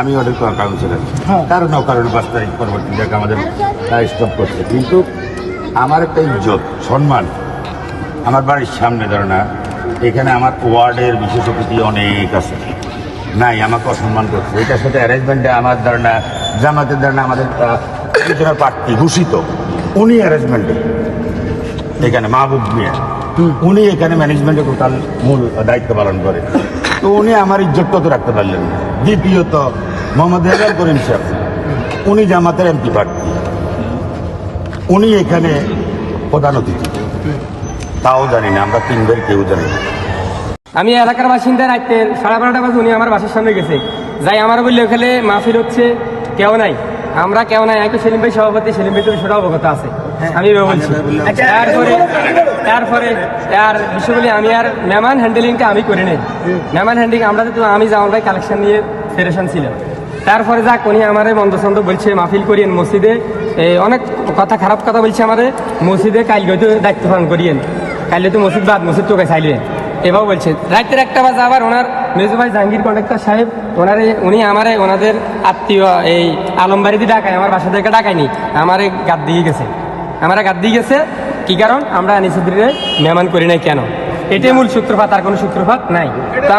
আমি ওদের কাউন্সিলর কারণ কারণ পাঁচ তারিখ পরবর্তী জায়গায় আমাদের স্টপ করছে। কিন্তু আমার একটা ইজ্জত সম্মান আমার বাড়ির সামনে ধরো না এখানে আমার ওয়ার্ডের বিশেষ অতিথি অনেক আছে। নাই আমাকে অসম্মান করছে। এটার সাথে অ্যারেঞ্জমেন্টে আমার ধারণা জামাতের ধারণা আমাদের প্রার্থী ঘোষিত উনি অ্যারেঞ্জমেন্টে এখানে মাহবুব মিয়া। উনি এখানে ম্যানেজমেন্টে টোটাল মূল দায়িত্ব পালন করে। তো উনি আমার ইজ্জতটা তো রাখতে পারলেন না? দ্বিতীয়ত মোহাম্মদ রেজাল করিম সাহেব উনি জামাতের এমপি প্রার্থী। উনি এখানে প্রধান অতিথি। তাও জানি না আমরা তিনবার কেউ জানি না। আমি এলাকার বাসিন্দা রাখতে সাড়ে বারোটা বাজে উনি আমার বাসার সামনে গেছে। যাই আমার বললে ওখানে মাহফিল হচ্ছে কেউ নাই। আমরা কেউ নাই একটু সেলিম ভাই সভাপতি সেলিম ভাই তো সেটা অবগত আছে। আমি এভাবে বলছি তারপরে তারপরে আর বিষয়গুলি আমি আর মেহমান হ্যান্ডেলিংটা আমি করে নেই। মেহমান হ্যান্ডেলিং আমরা তো আমি জামাল ভাই কালেকশন নিয়ে ফেডারেশন ছিল তারপরে যাক, উনি আমারে মন্দসন্দ বলছে, মাহফিল করিয়েন মসজিদে। অনেক কথা, খারাপ কথা বলছে আমারে। মসজিদে কাল হয়তো দায়িত্ব পালন করিয়েন। কাল তো মসজিদ বাদ, মসজিদ তোকে চাইলেন এভাবে বলছে রাত্রের একটা বাজে আবার ওনার মেজু ভাই জাহাঙ্গীর কন্ডাক্টর সাহেব, ওনার, উনি আমারে, ওনাদের আত্মীয়, এই আলমবাড়িতে ডাকায়, আমার বাসা থেকে ডাকায়নি। আমারে গাদ দিয়ে গেছে। আমারা গাদ দিয়ে গেছে, কি কারণ? আমরা আনিসুদ্দিনের মেহমান করি নাই কেন? এটাই মূল সূত্রপাত, আর কোনো সূত্রপাত নাই। তো